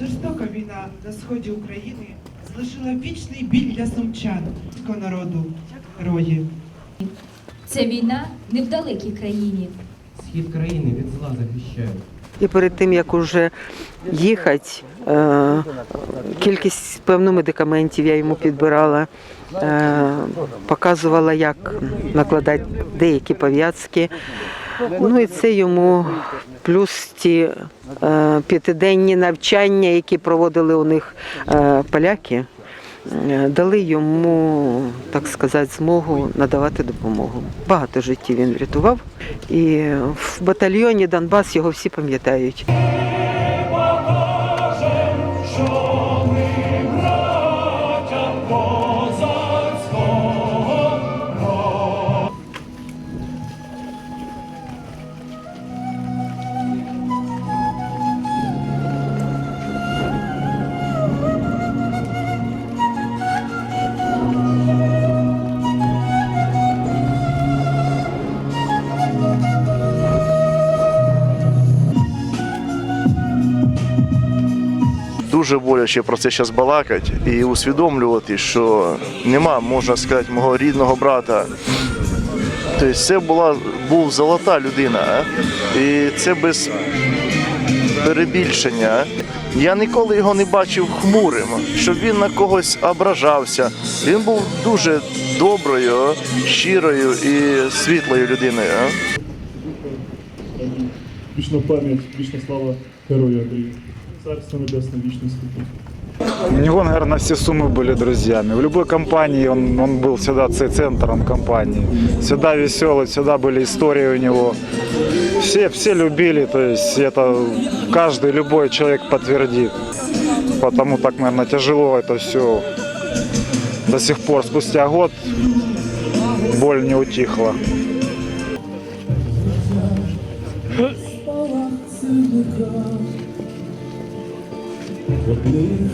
Жорстока війна на сході України залишила вічний біль для сумчан, народу, герої. Ця війна не в далекій країні. Схід країни від зла захищає. І перед тим як уже їхати, е, кількість певно медикаментів я йому підбирала, е, показувала, як накладати деякі пов'язки. Ну і це йому плюс ті е, п'ятиденні навчання, які проводили у них е, поляки, е, дали йому, так сказати, змогу надавати допомогу. Багато життів він врятував. І в батальйоні Донбас його всі пам'ятають. Дуже боляче про це зараз балакати і усвідомлювати, що нема, можна сказати, мого рідного брата. Тобто це була був золота людина. І це без перебільшення. Я ніколи його не бачив хмурим, щоб він на когось ображався. Він був дуже доброю, щирою і світлою людиною. Вічна пам'ять, вічна слава герою. Царство небесне, вічний світло. У него, наверное, все суммы были друзьями. В любой компании он, он был всегда центром компании. Всегда веселый, всегда были истории у него. Все, все любили, то есть это каждый, любой человек подтвердит. Потому так, наверное, тяжело это все до сих пор. Спустя год боль не утихла. Одних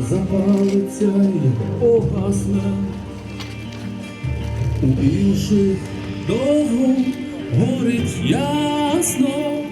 запалиться й погасне, у інших довго горить ясно.